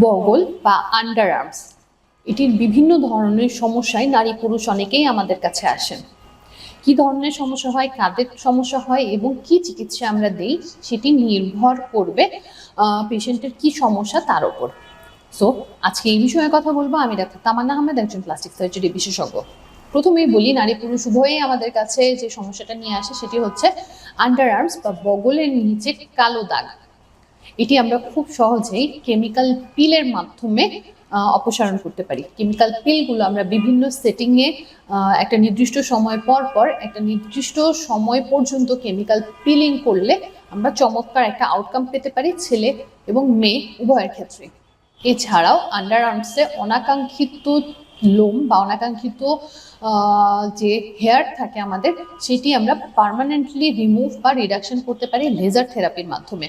বগল বা under arms. এটির বিভিন্ন ধরনের সমস্যায় নারী পুরুষ অনেকেই আমাদের কাছে আসেন। কি ধরনের সমস্যা হয়, কাদের সমস্যা হয় এবং কি চিকিৎসা আমরা দেই, সেটি নির্ভর করবে পেশেন্টের কি সমস্যা তার ওপর। সো, আজকে এই বিষয়ে কথা বলব। আমি ডাক্তার তামান্না আহমেদ, একজন প্লাস্টিক সার্জারি বিশেষজ্ঞ। প্রথমেই বলি, নারী পুরুষ উভয়ই আমাদের কাছে যে সমস্যাটা নিয়ে আসে, সেটি হচ্ছে আন্ডার আর্মস বা বগলের নিচে কালো দাগ। এটি আমরা খুব সহজেই কেমিক্যাল পিলের মাধ্যমে অপসারণ করতে পারি। কেমিক্যাল পিলগুলো আমরা বিভিন্ন সেটিংয়ে একটা নির্দিষ্ট সময় পর পর, একটা নির্দিষ্ট সময় পর্যন্ত কেমিক্যাল পিলিং করলে আমরা চমৎকার একটা আউটকাম পেতে পারি ছেলে এবং মেয়ে উভয়ের ক্ষেত্রে। এছাড়াও আন্ডার আর্মসে অনাকাঙ্ক্ষিত লোম বা অনাকাঙ্ক্ষিত যে হেয়ার থাকে আমাদের, সেটি আমরা পার্মানেন্টলি রিমুভ বা রিডাকশন করতে পারি লেজার থেরাপির মাধ্যমে।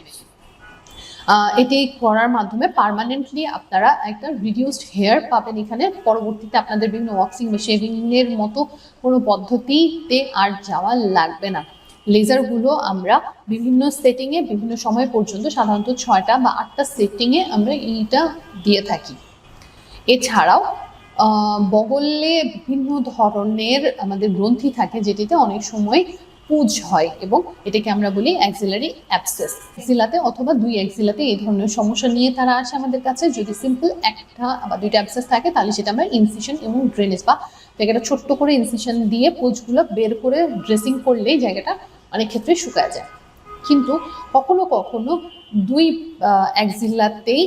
এটি করার মাধ্যমে পার্মানেন্টলি আপনারা একটা রিডিউসড হেয়ার পাবেন এখানে। পরবর্তীতে আপনাদের বিভিন্ন ওয়াক্সিং বা শেভিং এর মতো কোনো পদ্ধতিতে আর যাওয়া লাগবে না। লেজারগুলো আমরা বিভিন্ন সেটিংয়ে বিভিন্ন সময় পর্যন্ত সাধারণত ছয়টা বা আটটা সেটিংয়ে আমরা এইটা দিয়ে থাকি। এছাড়াও বগলে বিভিন্ন ধরনের আমাদের গ্রন্থি থাকে যেটিতে অনেক সময় পুজ হয় এবং এটাকে আমরা বলি অ্যাক্সিলারি অ্যাপসেস অ্যাক্সিলাতে অথবা দুই অ্যাক্সিলাতে এই ধরনের সমস্যা নিয়ে তারা আসে আমাদের কাছে। যদি সিম্পল একটা বা দুইটা অ্যাপসেস থাকে, তাহলে সেটা আমরা ইনসিশন এবং ড্রেনেজ বা জায়গাটা ছোট্ট করে ইনসিশন দিয়ে পুজগুলো বের করে ড্রেসিং করলেই জায়গাটা অনেক ক্ষেত্রে শুকায় যায়। কিন্তু কখনো কখনো দুই অ্যাক্সিলাতেই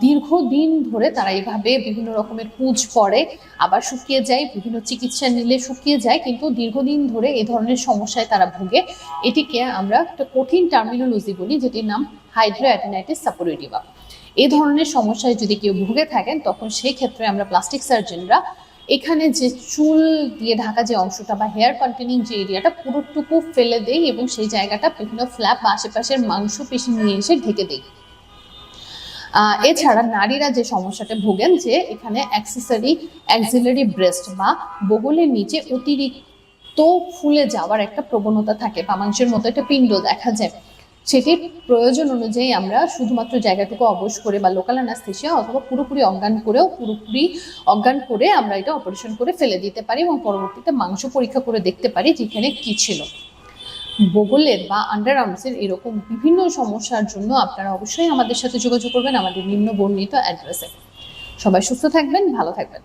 দীর্ঘদিন ধরে তারা এইভাবে বিভিন্ন রকমের পুঁজ পড়ে আবার শুকিয়ে যায় বিভিন্ন চিকিৎসা নিলে শুকিয়ে যায় কিন্তু দীর্ঘদিন ধরে এ ধরনের সমস্যায় তারা ভুগে। এটিকে আমরা একটা কঠিন টার্মিনোলজি বলি যেটির নাম হাইড্রোঅ্যাটিনাইটিস সাপোরেটিভা এই ধরনের সমস্যায় যদি কেউ ভুগে থাকেন তখন সেই ক্ষেত্রে আমরা প্লাস্টিক সার্জনরা এখানে যে চুল দিয়ে ঢাকা যে অংশটা বা হেয়ার কন্টেনিং যে এরিয়াটা পুরোটুকু ফেলে দেই এবং সেই জায়গাটা বিভিন্ন ফ্ল্যাপ বা আশেপাশের মাংস পেশি নিয়ে এসে ঢেকে আহ, এছাড়া নারীরা যে সমস্যাটা ভোগেন যে এখানে অ্যাক্সেসারি অ্যাক্সিলারি ব্রেস্ট বা বগলের নিচে অতিরিক্ত ফুলে যাওয়ার একটা প্রবণতা থাকে বা মাংসের মতো একটা পিণ্ড দেখা যায়। সেটির প্রয়োজন অনুযায়ী আমরা শুধুমাত্র জায়গাটুকু অবশ করে বা লোকাল অ্যানাস্থেশিয়া অথবা পুরোপুরি অজ্ঞান করেও পুরোপুরি অজ্ঞান করে আমরা এটা অপারেশন করে ফেলে দিতে পারি এবং পরবর্তীতে মাংস পরীক্ষা করে দেখতে পারি যেখানে কি ছিল। বগলের বা আন্ডার আর্মসের এরকম বিভিন্ন সমস্যার জন্য আপনারা অবশ্যই আমাদের সাথে যোগাযোগ করবেন আমাদের নিম্ন বর্ণিত অ্যাড্রেসে সবাই সুস্থ থাকবেন, ভালো থাকবেন।